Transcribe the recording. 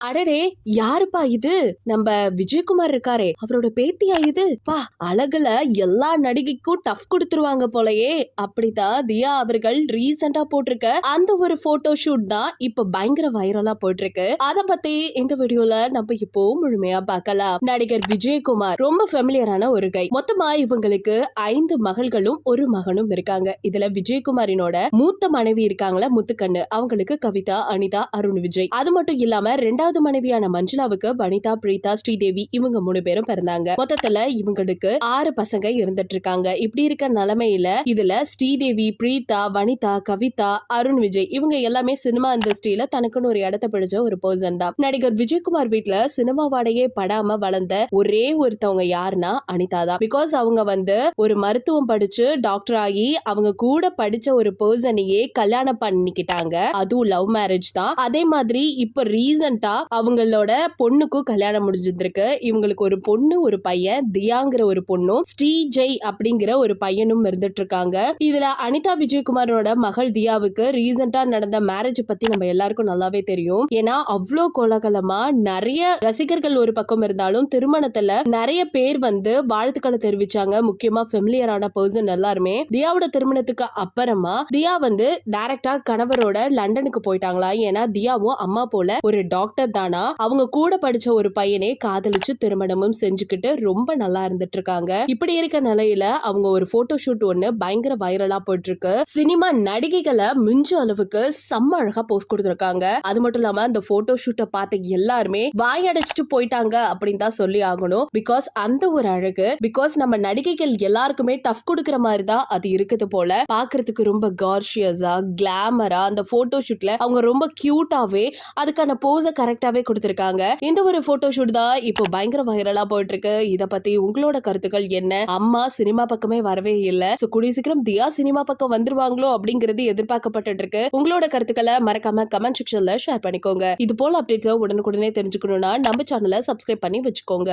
அடடே யாருப்பா இது? நம்ம விஜயகுமார் இருக்காரே அவரோட பேத்தியா இது? பா அழகுல எல்லா நடிகைக்கும் டஃப் கொடுத்துருவாங்க போலயே. அப்படித்தான் தியா அவர்கள் ரீசெண்டா போட்டிருக்க அந்த ஒரு போட்டோ ஷூட் தான் இப்ப பயங்கர வைரலா போயிட்டு இருக்கு அத பத்தி இந்த வீடியோல நம்ம இப்போ முழுமையா பார்க்கலாம். நடிகர் விஜயகுமார் ரொம்ப ஃபெமிலியரான ஒரு கை மொத்தமா இவங்களுக்கு ஐந்து மகள்களும் ஒரு மகனும் இருக்காங்க. இதுல விஜயகுமாரினோட மூத்த மனைவி இருக்காங்களா முத்துக்கண்ணு. அவங்களுக்கு கவிதா அனிதா அருண் விஜய். அது மட்டும் இல்லாம ரெண்டாவது மனைவியான மஞ்சுளாவுக்கு வனிதா பிரீதா ஸ்ரீதேவி இவங்க மூணு பேரும் பிறந்தாங்க. மொத்தத்துல இவங்களுக்கு ஆறு பசங்க இருந்துட்டு இருக்காங்க இப்படி இருக்க நிலைமையில இதுல ஸ்ரீதேவி பிரீதா வனிதா கவிதா அருண் விஜய் இவங்க எல்லாமே சினிமா இண்டஸ்ட்ரியில தனக்குன்னு ஒரு இடத்த பிடிச்ச ஒரு பர்சன் தான். நடிகர் விஜயகுமார் வீட்டுல சினிமா வாடையே படாம வளர்ந்த ஒரே ஒருத்தவங்க யாருன்னா அனிதா தான். பிகாஸ் அவங்க வந்து ஒரு மருத்துவம் படிச்சு டாக்டர் ஆகி அவங்க கூட படிச்ச ஒரு பர்சனையே கல்யாணம் பண்ணிக்கிட்டாங்க. அதுவும் லவ் மேரேஜ் தான். அதே மாதிரி இப்ப ரீசெண்டா அவங்களோட பொண்ணுக்கும் கல்யாணம் முடிஞ்சிருந்திருக்கு. இவங்களுக்கு ஒரு பொண்ணு ஒரு பையன் தியாங்கிற ஒரு பொண்ணும் ஸ்ரீஜெய் அப்படிங்கிற ஒரு பையனும் இருந்துட்டு இருக்காங்க இதுல அனிதா விஜயகுமாரோட மகள் தியாவுக்கு ரீசெண்டா நடந்த மேரேஜ் பத்தி நம்ம எல்லாருக்கும் நல்லாவே தெரியும். ஏன்னா அவ்வளோ கோலாகலமா நிறைய ரசிகர்கள் ஒரு பக்கம் இருந்தாலும் திருமணத்துல நிறைய பேர் வந்து வாழ்த்துக்களை தெரிவிச்சாங்க. முக்கியமா ஃபெமிலியரான பர்சன் எல்லாருமே. தியாவோட திருமணத்துக்கு அப்புறமா தியா வந்து டைரக்டா கணவரோட லண்டனுக்கு போயிட்டாங்களா? ஏன்னா தியாவும் அம்மா போல ஒரு டாக்டர் தானா அவங்க கூட படிச்ச ஒரு பையனை காதலிச்சு திருமணமும் செஞ்சுக்கிட்டு ரொம்ப நல்லா இருந்துட்டு இருக்காங்க இப்படி இருக்க நிலையில அவங்க ஒரு போட்டோ ஷூட் ஒண்ணு பயங்கர வைரலா போயிட்டு இருக்கு சினிமா நடிகைகளை மிஞ்ச அளவுக்கு செம்ம அழகா போஸ்ட் கொடுத்துருக்காங்க. அது மட்டும் இல்லாம அந்த போட்டோ ஷூட்டை பார்த்த எல்லாருமே வாய் அடைச்சிட்டு போயிட்டாங்க அப்படின்னு தான் சொல்லி ஆகணும். பிகாஸ் அந்த ஒரு அழகு பிகாஸ் நம்ம நடிகைகள் எல்லாருக்குமே டஃப் கொடுக்குற மாதிரி தான் அது இருக்குது போல. பாக்குறதுக்கு ரொம்ப கார்ஷியஸா கிளாமரா அந்த போட்டோ ஷூட்ல அவங்க ரொம்ப கியூட்டாவே அதுக்கான போஸை கரெக்ட் கரெக்டாவே கொடுத்திருக்காங்க. இந்த ஒரு போட்டோ ஷூட் தான் இப்போ பயங்கர வைரலா போயிட்டு இருக்கு இத பத்தி உங்களோட கருத்துக்கள் என்ன? அம்மா சினிமா பக்கமே வரவே இல்ல. சோ கூடிய சீக்கிரம் தியா சினிமா பக்கம் வந்துருவாங்களோ அப்படிங்கறது எதிர்பார்க்கப்பட்டு இருக்கு உங்களோட கருத்துக்களை மறக்காம கமெண்ட் செக்ஷன்ல ஷேர் பண்ணிக்கோங்க. இது போல அப்டேட்ஸ் உடனுக்குடனே தெரிஞ்சுக்கணும்னா நம்ம சேனலை சப்ஸ்கிரைப் பண்ணி வச்சுக்கோங்க.